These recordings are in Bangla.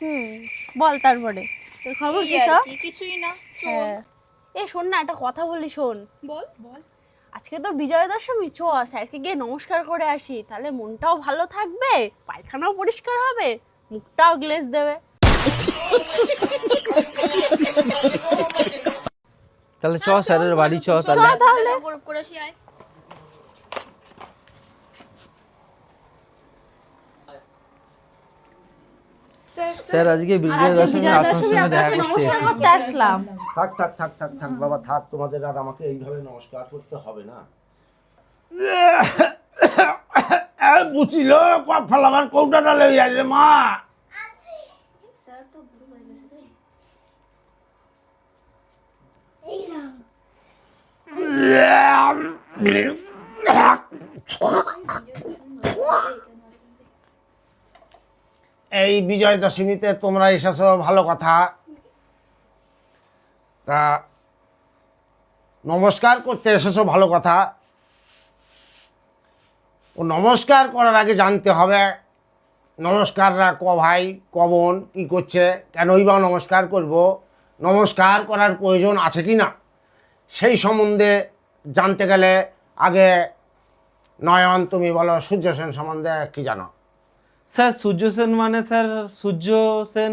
হুম বল তারপরে। খবর কি সব? কিছুই না হ্যাঁ। এ শোন না একটা কথা বলি শোন। বল বল। আজকে তো বিজয়া দশমী চ স্যারকে গিয়ে নমস্কার করে আসি। তাহলে মনটাও ভালো থাকবে পায়খানাও পরিষ্কার হবে মুখটাও গ্লেজ দেবে। তাহলে চ স্যারের বাড়ি চ চ তাহলে। তাহলে করে আসি আয়। স্যার আজকে বিজয় দশমী সঙ্গে দেখা করতে আসলাম। থাক থাক থাক থাক থাক বাবা থাক তোমাদের আর আমাকে এইভাবে নমস্কার করতে হবে না। বুঝিল ফলাবার কৌটাটা লেগে আসবে মা। স্যার তো বুড়ো হয়ে গেছে রে এই বিজয় দশমীতে তোমরা এসেছ, ভালো কথা। তা নমস্কার করতে এসেছ, ভালো কথা। ও নমস্কার করার আগে জানতে হবে নমস্কাররা ক ভাই, ক বোন, কী করছে, কেনই বা নমস্কার করব, নমস্কার করার প্রয়োজন আছে কি না? সেই সম্বন্ধে জানতে গেলে আগে নয়ন, তুমি বলো, সূর্য সেন সম্বন্ধে কি জানো? স্যার, সূর্য সেন মানে স্যার, সূর্য সেন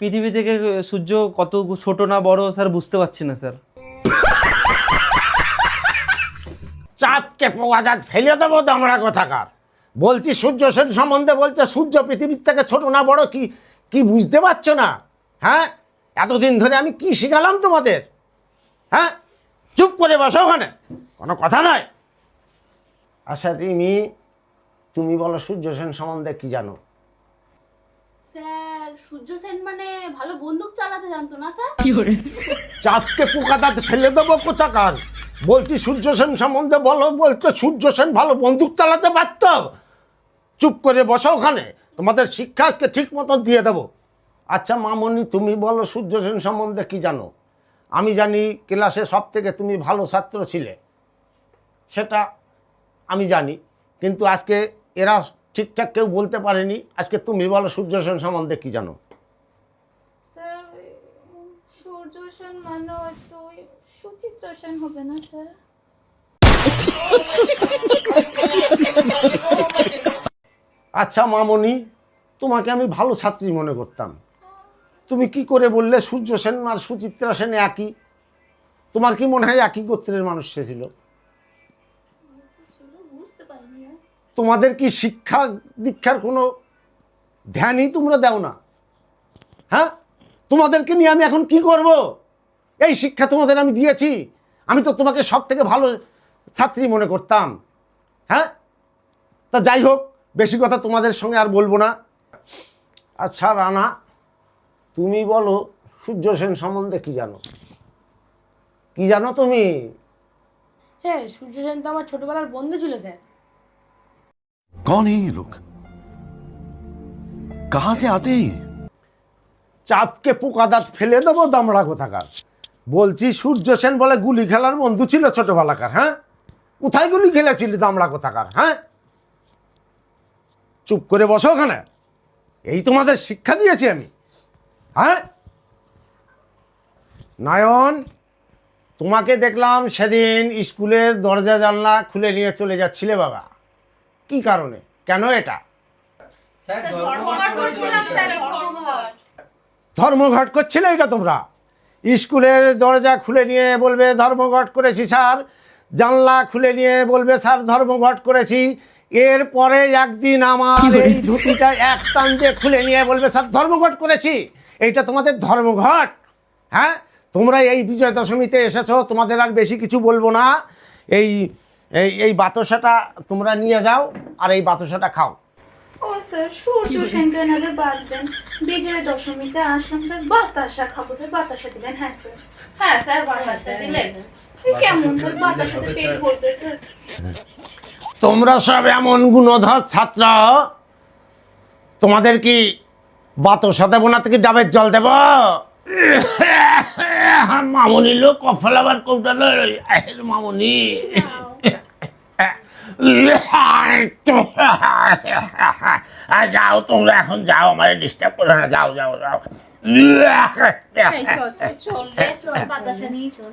পৃথিবী থেকে সূর্য কত ছোট না বড় স্যার বুঝতে পারছি না, স্যার। চাঁদকে পোয়াজাত ফেলে দেবো তো আমরা কথাকার? বলছি, সূর্য সেন সম্বন্ধে বলছে, সূর্য পৃথিবীর থেকে ছোট না বড় কি কি বুঝতে পারছ না? হ্যাঁ? এতদিন ধরে আমি কি শিখালাম তোমাদের? হ্যাঁ? চুপ করে বসো ওখানে। কোনো কথা নয়। আচ্ছা তুমি তুমি বলো সূর্য সেন সম্বন্ধে কি জানো? স্যার সূর্য সেন মানে ভালো বন্দুক চালাতে জানতো না স্যার? চাঁদকে পোকাদাত ফেলে দেবো কোথাকার? বলছি সূর্য সেন সম্বন্ধে বলো বলছো সূর্য সেন ভালো বন্দুক চালাতে পারত? চুপ করে বসো ওখানে তোমাদের শিক্ষা আজকে ঠিক মতো দিয়ে দেবো। আচ্ছা মামনি তুমি বলো সূর্য সেন সম্বন্ধে কি জানো? আমি জানি ক্লাসে সব থেকে তুমি ভালো ছাত্র ছিলে। সেটা আমি জানি কিন্তু আজকে এরা ঠিকঠাক কেউ বলতে পারেনি। আজকে তুমি বলো সূর্য সেন সম্বন্ধে কি জানো? সূর্য সেন মানে হয়তো সুচিত্রা সেন হবে না স্যার? আচ্ছা মামনি তোমাকে আমি ভালো ছাত্রী মনে করতাম। তুমি কি করে বললে সূর্য সেন আর সুচিত্রা সেন একই? তোমার কি মনে হয় একই গোত্রের মানুষ সে ছিল? বুঝতে পারিনি তোমাদের কি শিক্ষা দীক্ষার কোনো ধ্যানই তোমরা দাও না? হ্যাঁ? তোমাদেরকে নিয়ে আমি এখন কি করব? এই শিক্ষা তোমাদের আমি দিয়েছি। আমি তো তোমাকে সব থেকে ভালো ছাত্রী মনে করতাম। হ্যাঁ? তা যাই হোক, বেশি কথা তোমাদের সঙ্গে আর বলব না। আচ্ছা রানা, তুমি বলো, সূর্য সেন সম্বন্ধে কি জানো? কি জানো তুমি? স্যার, সূর্য সেন তো আমার ছোটবেলার বন্ধু ছিল, স্যার। कौन है ये लोग कहां से आते हैं ये চাঁদকে পোকাদাত ফেলে দেবো দামড়া কোথাকার বলছি সূর্য সেন বলে গুলি খেলার বন্ধু ছিল ছোটবেলাকার হ্যাঁ কোথায় গুলি খেলেছিলি দামড়া কোথাকার হ্যাঁ চুপ করে বসো ওখানে এই তোমাদের শিক্ষা দিয়েছি আমি হ্যাঁ নয়ন তোমাকে দেখলাম সেদিন স্কুলের দরজা জানলা খুলে নিয়ে চলে যাচ্ছিলে বাবা কি কারণে? কেন এটা? স্যার ধর্মঘট করছিলে এটা তোমরা? স্কুলের দরজা খুলে নিয়ে বলবে ধর্মঘট করেছি স্যার জানলা খুলে নিয়ে বলবে স্যার ধর্মঘট করেছি। এরপরে একদিন আমার এই ধুতিটা এক টান দিয়ে খুলে নিয়ে বলবে স্যার ধর্মঘট করেছি। এইটা তোমাদের ধর্মঘট হ্যাঁ? তোমরা এই বিজয় দশমীতে এসেছ তোমাদের আর বেশি কিছু বলব না। এই এই এই বাতাসাটা তোমরা নিয়ে যাও আর এই বাতাসাটা খাও। ও স্যার সূর্য সেনকে নালে বাদ দেন। বিজয় দশমীতে আসলাম স্যার বাতাসা খাব স্যার বাতাসা দিলেন হ্যাঁ স্যার। হ্যাঁ স্যার বাতাসা দিলেন। কেমন স্যার বাতাসাতে পেট ভরবে স্যার। তোমরা সব এমন গুণধর ছাত্র তোমাদের কি বাতসা দেবো না থেকে ডাবের জল দেব? মামনি লোক কফল আবার কৌটা মামনি। যাও তোমরা এখন, যাও আমার ডিস্টার্ব করো না, যাও যাও যাও। চল চল চল চল।